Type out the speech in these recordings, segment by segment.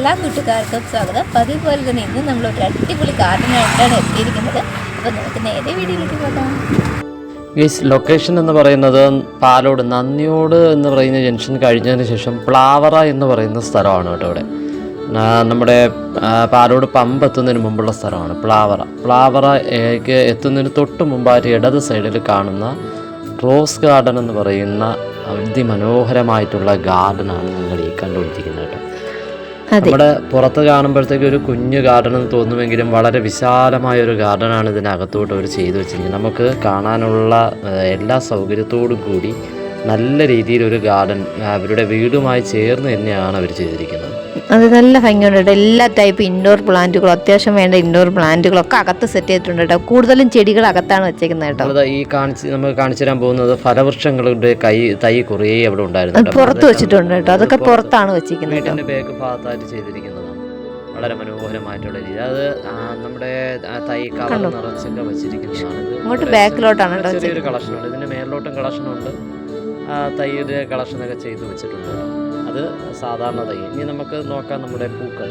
എല്ലാ കൂട്ടുകാർക്കും സ്വാഗതം. പതിവ് പോലെ തന്നെ ഇന്ന് നമ്മൾ ഒരു അടിപൊളി ഗാർഡനായിട്ടാണ് എത്തിയിരിക്കുന്നത്. അപ്പോൾ നമുക്ക് നേരെ വീഡിയോയിലേക്ക് പോകാം. ഗീസ് ലൊക്കേഷൻ എന്ന് പറയുന്നത് പാലോട് നന്ദിയോട് എന്ന് പറയുന്ന ജംഗ്ഷൻ കഴിഞ്ഞതിന് ശേഷം പ്ലാവറ എന്ന് പറയുന്ന സ്ഥലമാണ് കേട്ടോ ഇവിടെ. നമ്മുടെ പാലോട് പമ്പ് എത്തുന്നതിന് മുമ്പുള്ള സ്ഥലമാണ് പ്ലാവറ. പ്ലാവറയ്ക്ക് എത്തുന്നതിന് തൊട്ട് മുമ്പായിട്ട് ഇടത് സൈഡിൽ കാണുന്ന റോസ് ഗാർഡൻ എന്ന് പറയുന്ന അതിമനോഹരമായിട്ടുള്ള ഗാർഡനാണ് നിങ്ങൾ ഈ കണ്ടുപിടിച്ചിരിക്കുന്നത് കേട്ടോ. നമ്മുടെ പുറത്ത് കാണുമ്പോഴത്തേക്ക് ഒരു കുഞ്ഞു ഗാർഡൻ എന്ന് തോന്നുമെങ്കിലും വളരെ വിശാലമായ ഒരു ഗാർഡനാണ് ഇതിനകത്തോട്ട് അവർ ചെയ്തു വെച്ചിരിക്കുന്നത്. നമുക്ക് കാണാനുള്ള എല്ലാ സൗകര്യത്തോടും കൂടി നല്ല രീതിയിൽ ഒരു ഗാർഡൻ അവരുടെ വീടുമായി ചേർന്ന് തന്നെയാണ് അവർ ചെയ്തിരിക്കുന്നത്. അത് നല്ല ഭംഗിയുണ്ട് കേട്ടോ. എല്ലാ ടൈപ്പ് ഇൻഡോർ പ്ലാന്റുകളും അത്യാവശ്യം വേണ്ട ഇൻഡോർ പ്ലാന്റുകളൊക്കെ അകത്ത് സെറ്റ് ചെയ്തിട്ടുണ്ട് കേട്ടോ. കൂടുതലും ചെടികൾ അകത്താണ് വെച്ചേക്കുന്നത് കേട്ടോ. ഈ കാണിച്ച് നമുക്ക് കാണിച്ചു തരാൻ പോകുന്നത് ഫലവൃക്ഷങ്ങളുടെ കൈ തൈ കുറേ അവിടെ ഉണ്ടായിരുന്നു പുറത്ത് വെച്ചിട്ടുണ്ട് കേട്ടോ. അതൊക്കെ പുറത്താണ് വെച്ചിരിക്കുന്നത് ബാക്ക് ഭാഗത്തായിട്ട് ചെയ്തിരിക്കുന്നതാണ്. വളരെ മനോഹരമായിട്ടുള്ള രീതി അത് നമ്മുടെ തൈ നിറച്ചൊക്കെ വെച്ചിരിക്കുന്നതാണ്. വളരെ ബാക്കിലോട്ടാണ് ചെറിയൊരു കളക്ഷൻ ഉണ്ട്. ഇതിന്റെ മേലോട്ടും കളക്ഷൻ ഉണ്ട്. തൈയുടെ കളക്ഷനൊക്കെ ചെയ്ത് വെച്ചിട്ടുണ്ട്. അത് സാധാരണ തൈ ഇനി നമുക്ക് നോക്കാം നമ്മുടെ പൂക്കൾ.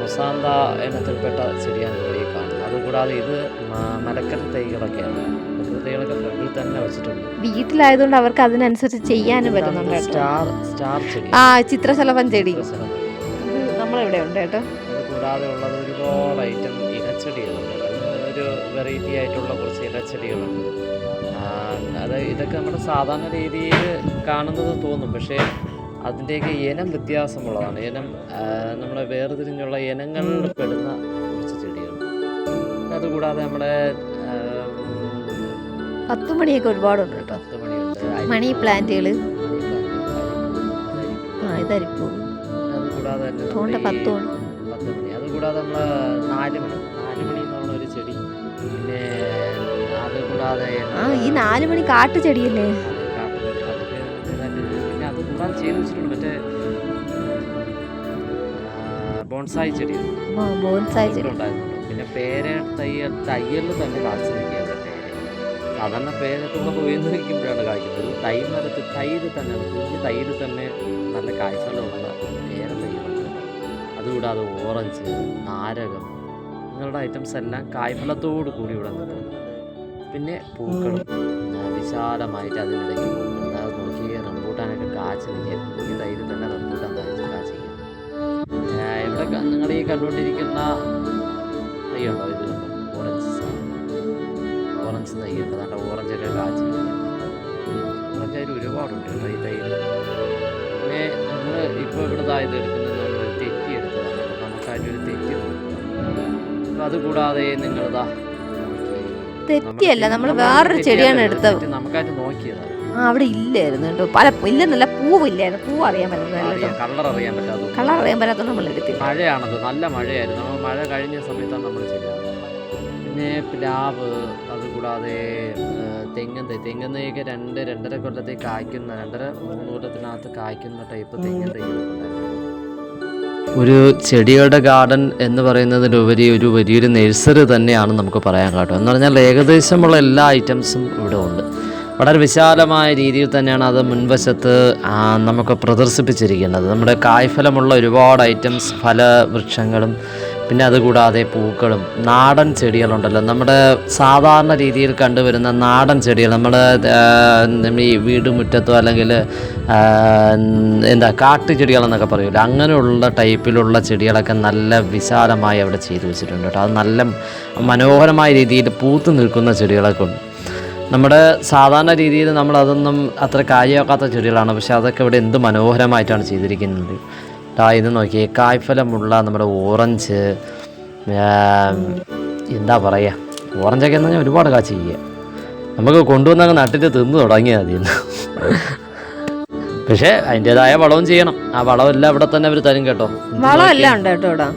മുസാന്ത ഇനത്തിൽപ്പെട്ട ചെടിയാണ് ഇവിടെ കാണുന്നത്. അതുകൂടാതെ ഇത് മലക്കറി തൈകളൊക്കെയാണ്. തൈകളൊക്കെ ഫ്രണ്ടിൽ തന്നെ വെച്ചിട്ടുണ്ട്. വീട്ടിലായതുകൊണ്ട് അവർക്ക് അതിനനുസരിച്ച് ചെയ്യാനും പറ്റുന്നുണ്ട് സ്റ്റാർ സ്റ്റാർ ചെടി. ആ ചിത്രശലഭം ചെടി. ഇത് നമ്മളിവിടെ ഉണ്ട് കേട്ടോ കൂടാതെ ഉള്ളത് ഒരുപാട് ഐറ്റം ഇലച്ചെടികളുണ്ട്. ഒരു വെറൈറ്റി ആയിട്ടുള്ള കുറച്ച് ഇലച്ചെടികളുണ്ട്. അത് ഇതൊക്കെ നമ്മുടെ സാധാരണ രീതിയിൽ കാണുന്നത് തോന്നും. പക്ഷേ അതിന്റെയൊക്കെ ഇനം വ്യത്യാസമുള്ളതാണ്. ഇനം നമ്മളെ വേർതിരിഞ്ഞുള്ള ഇനങ്ങളിൽ പെടുന്ന കുറച്ച് ചെടികൾ അതുകൂടാതെ നമ്മുടെ പത്തുമണിയൊക്കെ പത്തു മണിയൊക്കെ ഒരുപാടുണ്ട് കേട്ടോ. മണി പ്ലാന്റുകൾ ആ ഇതരിപ്പൂ. അതുകൂടാതെ തോണ്ട പത്ത് മണി പത്ത് മണി അതുകൂടാതെ നമ്മൾ നാല് മണി നാല് മണി എന്ന് പറഞ്ഞ ഒരു ചെടി. പിന്നെ അതുകൂടാതെ ആ ഈ നാല് മണി കാട്ടു ചെടിയല്ലേ കൂടാതെ ചെയ്ത് വെച്ചിട്ടുണ്ട് മറ്റേ ബോൺസായി ചെടി. ബോൺസായി ചെടി. പിന്നെ പേര തയ്യൽ തയ്യലിൽ തന്നെ കാഴ്ച നിൽക്കുകയാണ് പേര സാധാരണ ഉയർന്നു നിൽക്കുമ്പോഴാണ് കായ്ക്കുന്നത് തൈ മരത്ത് തൈര് തന്നെ കുഞ്ഞ് തൈര് തന്നെ നല്ല കാഴ്ചകളുള്ള പേര തൈകളുണ്ട് അതുകൂടാതെ ഓറഞ്ച് നാരകം ഇങ്ങനെയുള്ള ഐറ്റംസ് എല്ലാം കായ്ഫലത്തോടു കൂടി ഇവിടെ നിൽക്കുന്നു. പിന്നെ പൂക്കളും. വിശാലമായിട്ട് അതിനിടയ്ക്ക് നോക്കി റംബൂട്ടാനൊക്കെ കാച്ചു നിൽക്കുക തന്നെ റംബൂട്ടാൻ കാച്ചു കാച്ചിരിക്കുന്നു ഇവിടെ നിങ്ങൾ ഈ കണ്ടുകൊണ്ടിരിക്കുന്ന തൈയുണ്ടോ ഇത്? കണ്ടോ ഓറഞ്ച് ഓറഞ്ച് തൈയുണ്ട്. നല്ല ഓറഞ്ചൊക്കെ കാച്ചി ഓറഞ്ച് അതിൽ ഒരുപാടുണ്ട് കേട്ടോ ഈ തൈയിൽ പിന്നെ നമ്മൾ ഇപ്പോൾ ഇവിടെ ഇത് എടുക്കുന്നത് നമ്മൾ തെറ്റി എടുത്തതാണ്. നമുക്കായിട്ടൊരു തെറ്റി അപ്പോൾ അതുകൂടാതെ നിങ്ങളിതാ തെറ്റിയല്ല നമ്മൾ വേറൊരു ചെടിയാണ് എടുത്തത്. നമുക്കായിട്ട് നോക്കിയതാണ്. ആ അവിടെ ഇല്ലായിരുന്നു കേട്ടോ. പല ഇല്ലെന്നല്ല പൂവില്ലായിരുന്നു. പൂവ് അറിയാൻ പറ്റുന്നില്ല കളർ അറിയാൻ പറ്റാത്ത കളർ അറിയാൻ പറ്റാത്തതുകൊണ്ട് നമ്മൾ എടുത്തില്ല. മഴയാണത് നല്ല മഴയായിരുന്നു. മഴ കഴിഞ്ഞ സമയത്താണ് നമ്മൾ ചെയ്തത്. പിന്നെ പ്ലാവ് അതുകൂടാതെ ഏഹ്, തെങ്ങൻ തൈ തെങ്ങൻ തൈയൊക്കെ രണ്ട് രണ്ടര കൊല്ലത്തെ കായ്ക്കുന്ന രണ്ടര മൂന്ന് കൊല്ലത്തിനകത്ത് കായ്ക്കുന്ന ടൈപ്പ് തെങ്ങൻ തൈ ഉണ്ടായിരുന്നു ഒരു ചെടികളുടെ ഗാർഡൻ എന്ന് പറയുന്നതിലുപരി ഒരു വലിയൊരു നഴ്സറി തന്നെയാണ് നമുക്ക് പറയാൻ കേട്ടോ. എന്ന് പറഞ്ഞാൽ ഏകദേശമുള്ള എല്ലാ ഐറ്റംസും ഇവിടെ ഉണ്ട് വളരെ വിശാലമായ രീതിയിൽ തന്നെയാണ് അത് മുൻവശത്ത് നമുക്ക് പ്രദർശിപ്പിച്ചിരിക്കുന്നത്. നമ്മുടെ കായ്ഫലമുള്ള ഒരുപാട് ഐറ്റംസ് ഫലവൃക്ഷങ്ങളും പിന്നെ അതുകൂടാതെ പൂക്കളും നാടൻ ചെടികളുണ്ടല്ലോ. നമ്മുടെ സാധാരണ രീതിയിൽ കണ്ടുവരുന്ന നാടൻ ചെടികൾ നമ്മൾ ഈ വീട് മുറ്റത്തോ അല്ലെങ്കിൽ എന്താ കാട്ടു ചെടികളെന്നൊക്കെ പറയുമല്ലോ അങ്ങനെയുള്ള ടൈപ്പിലുള്ള ചെടികളൊക്കെ നല്ല വിശാലമായി അവിടെ ചെയ്തു വെച്ചിട്ടുണ്ട് കേട്ടോ. അത് നല്ല മനോഹരമായ രീതിയിൽ പൂത്ത് നിൽക്കുന്ന ചെടികളൊക്കെ ഉണ്ട്. നമ്മുടെ സാധാരണ രീതിയിൽ നമ്മൾ അതൊന്നും അത്ര കാര്യമാക്കാത്ത ചെടികളാണ്. പക്ഷെ അതൊക്കെ ഇവിടെ എന്ത് മനോഹരമായിട്ടാണ് ചെയ്തിരിക്കുന്നത്. ടാ ഇത് നോക്കിയേ കായ്ഫലമുള്ള നമ്മുടെ ഓറഞ്ച് എന്താ പറയുക ഓറഞ്ചൊക്കെ എന്ന് പറഞ്ഞാൽ ഒരുപാട് കാച്ചി ചെയ്യുക. നമുക്ക് കൊണ്ടുവന്നങ്ങ് നട്ടിട്ട് തിന്നു തുടങ്ങിയാൽ മതി. പക്ഷേ അതിന്റെതായ വളവും ചെയ്യണം. ആ വളമെല്ലാം ഇവിടെ തന്നെ അവർ തരും കേട്ടോ. വളം എല്ലാം ഉണ്ട് കേട്ടോ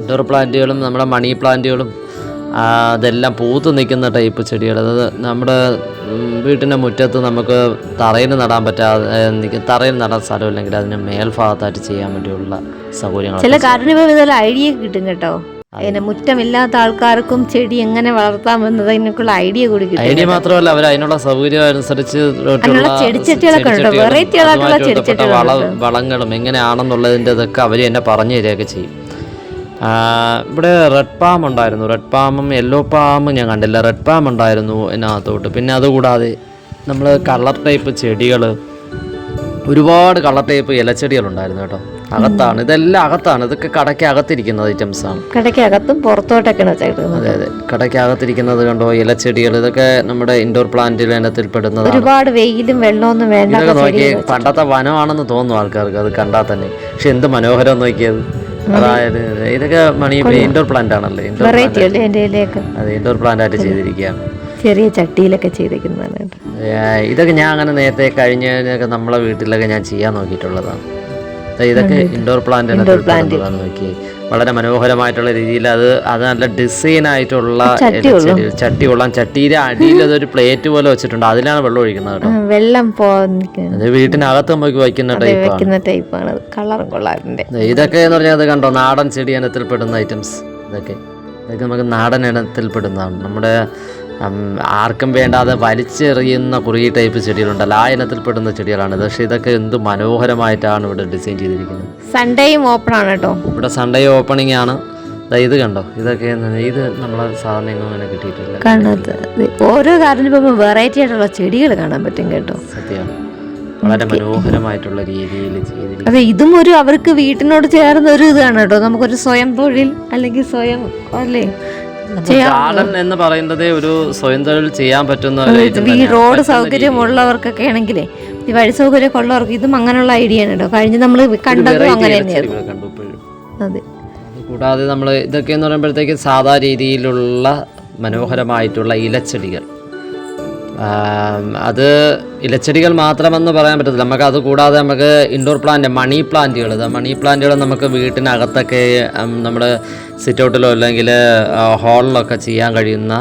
ഇൻഡോർ പ്ലാന്റുകളും നമ്മുടെ മണി പ്ലാന്റുകളും അതെല്ലാം പൂത്ത് നിൽക്കുന്ന ടൈപ്പ് ചെടികൾ. അത് നമ്മുടെ വീട്ടിന്റെ മുറ്റത്ത് നമുക്ക് തറയിൽ നടാൻ പറ്റാതെ തറയിൽ നടാൻ സ്ഥലമില്ലെങ്കിൽ അതിന് മേൽഭാഗത്തായിട്ട് ചെയ്യാൻ വേണ്ടിയുള്ള സൗകര്യങ്ങൾ ചില ഇതുപോലെ ഐഡിയ കിട്ടും കേട്ടോ. അതിനെ മുറ്റമില്ലാത്ത ആൾക്കാർക്കും ചെടി എങ്ങനെ വളർത്താമെന്നതിനൊക്കെയുള്ള ഐഡിയ കൂടി കിട്ടും ഐഡിയ മാത്രമല്ല അവർ അതിനുള്ള സൗകര്യം അനുസരിച്ച് ചെടിച്ചട്ടികളൊക്കെ വളങ്ങളും എങ്ങനെയാണെന്നുള്ളതിന്റെ ഇതൊക്കെ അവർ എന്നെ പറഞ്ഞു തരികയൊക്കെ ചെയ്യും. ഇവിടെ റെഡ് പാം ഉണ്ടായിരുന്നു. റെഡ് പാമും യെല്ലോ പാമും ഞാൻ കണ്ടില്ല. റെഡ് പാം ഉണ്ടായിരുന്നു ഇതിനകത്തോട്ട്. പിന്നെ അതുകൂടാതെ നമ്മൾ കളർ ടൈപ്പ് ചെടികൾ ഒരുപാട് കളർ ടൈപ്പ് ഇലച്ചെടികളുണ്ടായിരുന്നു കേട്ടോ. അകത്താണ്. ഇതെല്ലാം അകത്താണ്. ഇതൊക്കെ കടയ്ക്ക് അകത്തിരിക്കുന്ന ഐറ്റംസ് ആണ്. കടയ്ക്കകത്തും പുറത്തോട്ടൊക്കെയാണ് അതെ അതെ. കടയ്ക്ക് അകത്തിരിക്കുന്നത് കണ്ടോ? ഇലച്ചെടികൾ. ഇതൊക്കെ നമ്മുടെ ഇൻഡോർ പ്ലാന്റിൽ ഇനത്തിൽ പെടുന്നത് ഒരുപാട് വെയിലും വെള്ളമൊന്നും വേണ്ട നോക്കി പണ്ടത്തെ വനമാണെന്ന് തോന്നുന്നു ആൾക്കാർക്ക്. അത് കണ്ടാൽ തന്നെ. പക്ഷെ എന്ത് മനോഹരം നോക്കിയത്? അതായത് ഇതൊക്കെ മണി ഇൻഡോർ പ്ലാന്റ് ആണല്ലേ? ഇൻഡോർ വെറൈറ്റി അല്ലേ എന്റെ അതെ ഇൻഡോർ പ്ലാന്റ് ആയിട്ട് ചെയ്തിരിക്കുകയാണ്. ചെറിയ ചട്ടിയിലൊക്കെ ചെയ്തേക്കുന്നതാണ് ഇതൊക്കെ ഞാൻ അങ്ങനെ നേരത്തെ കഴിഞ്ഞൊക്കെ നമ്മളെ വീട്ടിലൊക്കെ ഞാൻ ചെയ്യാൻ നോക്കിയിട്ടുള്ളതാണ്. ഇതൊക്കെ ഇൻഡോർ പ്ലാന്റ് പ്ലാന്റ് നോക്കി വളരെ മനോഹരമായിട്ടുള്ള രീതിയിൽ അത് അത് നല്ല ഡിസൈൻ ആയിട്ടുള്ള. ചട്ടി കൊള്ളാം ചട്ടിയുടെ അടിയിൽ അതൊരു പ്ലേറ്റ് പോലെ വെച്ചിട്ടുണ്ട്. അതിലാണ് വെള്ളം ഒഴിക്കുന്നത് കേട്ടോ. വെള്ളം അത് വീട്ടിനകത്ത് നമുക്ക് വയ്ക്കുന്ന ടൈപ്പാണ് ഇതൊക്കെ എന്ന് പറഞ്ഞാൽ അത് കണ്ടോ? നാടൻ ചെടി ഇനത്തിൽപ്പെടുന്ന ഐറ്റംസ് ഇതൊക്കെ. ഇതൊക്കെ നമുക്ക് നാടൻ ഇനത്തിൽപ്പെടുന്നതാണ്. നമ്മുടെ ഉം, ആർക്കും വേണ്ടാതെ വലിച്ചെറിയുന്ന കുറേ ടൈപ്പ് ചെടികളുണ്ടല്ലോ ആ ഇനത്തിൽപ്പെടുന്ന ചെടികളാണ് പക്ഷേ ഇതൊക്കെ എന്ത് മനോഹരമായിട്ടാണ് ഇവിടെ ഡിസൈൻ ചെയ്തിരിക്കുന്നത്. സൺഡേയും ഓപ്പൺ ആണ് കേട്ടോ. ഇവിടെ സൺഡേ ഓപ്പണിംഗ് ആണ്. ഇത് കണ്ടോ? ഇതൊക്കെ ഇത് നമ്മളെ സാധാരണ എങ്ങും അങ്ങനെ കിട്ടിയിട്ടില്ല. കാണാത്ത ഓരോ ഗാർഡനിൽ പോകുമ്പോൾ വെറൈറ്റി ആയിട്ടുള്ള ചെടികൾ കാണാൻ പറ്റും കേട്ടോ. സത്യമാണ് വളരെ മനോഹരമായിട്ടുള്ള രീതിയിൽ അതെ ഇതും ഒരു അവർക്ക് വീട്ടിനോട് ചേർന്ന ഒരു ഇതാണ് കേട്ടോ. നമുക്കൊരു സ്വയം തൊഴിൽ അല്ലെങ്കിൽ സ്വയം അല്ലേ? ഗാർഡൻ എന്ന് പറയുന്നത് ഒരു സ്വയം തൊഴിൽ ചെയ്യാൻ പറ്റുന്ന ഈ റോഡ് സൗകര്യമുള്ളവർക്കൊക്കെ ആണെങ്കിലേ ഈ വഴി സൗകര്യമൊക്കെ ഉള്ളവർക്ക് ഇതും അങ്ങനെയുള്ള ഐഡിയ ആണ് കേട്ടോ. കഴിഞ്ഞ് നമ്മൾ കണ്ടതും അങ്ങനെ തന്നെയായിരുന്നു. അതെ. കൂടാതെ നമ്മൾ ഇതൊക്കെ എന്ന് പറയുമ്പോഴത്തേക്ക് സാധാ രീതിയിലുള്ള മനോഹരമായിട്ടുള്ള ഇലച്ചെടികൾ. അത് ഇലച്ചെടികൾ മാത്രമെന്ന് പറയാൻ പറ്റത്തില്ല. നമുക്ക് അത് കൂടാതെ നമുക്ക് ഇൻഡോർ പ്ലാന്റ് മണി പ്ലാന്റുകൾ മണി പ്ലാന്റുകൾ നമുക്ക് വീട്ടിനകത്തൊക്കെ നമ്മുടെ സിറ്റൗട്ടിലോ അല്ലെങ്കിൽ ഹാളിലൊക്കെ ചെയ്യാൻ കഴിയുന്ന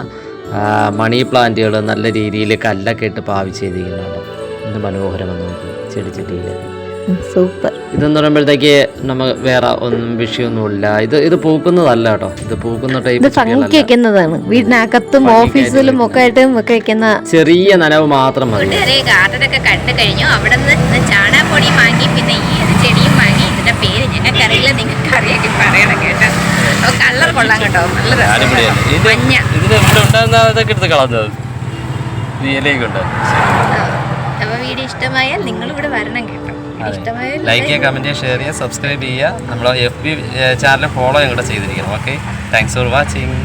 മണി പ്ലാന്റുകൾ നല്ല രീതിയിൽ കല്ലൊക്കെ ഇട്ട് പാവിച്ച് ചെയ്തിരിക്കുന്നുണ്ട് എന്ത് മനോഹരമെന്ന് നോക്കി ചെടിച്ചെടിയിലേക്ക് ചെടിയിലൊക്കെ സൂപ്പർ. ഇതെന്ന് പറയുമ്പോഴത്തേക്ക് നമ്മൾ വേറെ ഒന്നും വിഷയമൊന്നുമില്ല. ഇത് ഇത് പൂക്കുന്നതല്ല കേട്ടോ. ഇത് പൂക്കുന്ന ടൈപ്പ് ഫംഗി വെക്കുന്നതാണ്. വീടിനകത്തും ഓഫീസിലും ഒക്കെ ആയിട്ടും ഒക്കെ വെക്കുന്ന ചെറിയ നനവ് മാത്രം മതി. ഗാർഡൻ ഒക്കെ കണ്ടു കഴിഞ്ഞു. അവിടെ നിന്ന് ചാണാപ്പൊടി വാങ്ങി പിന്നെ ഈ ഒരു ചെടിയും വാങ്ങി. ഇതിന്റെ പേര് ഞങ്ങൾക്കറിയില്ല. നിങ്ങൾക്ക് അറിയാമെങ്കിൽ പറയണം കേട്ടോ. അപ്പൊ കളർ കൊള്ളാം കേട്ടോ. നല്ല മഞ്ഞ. ഇതിന് എടുത്ത് കളഞ്ഞത്. ഇലയൊക്കെ അപ്പൊ വീഡിയോ ഇഷ്ടമായാൽ നിങ്ങൾ ഇവിടെ വരണം കേട്ടോ. ലൈക്ക് ചെയ്യുക കമന്റ് ചെയ്യുക ഷെയർ ചെയ്യുക സബ്സ്ക്രൈബ് ചെയ്യുക. നമ്മളെ എഫ് ബി ചാനൽ ഫോളോ ഞങ്ങളുടെ ചെയ്തിരിക്കണം ഓക്കെ താങ്ക്സ് ഫോർ വാച്ചിങ്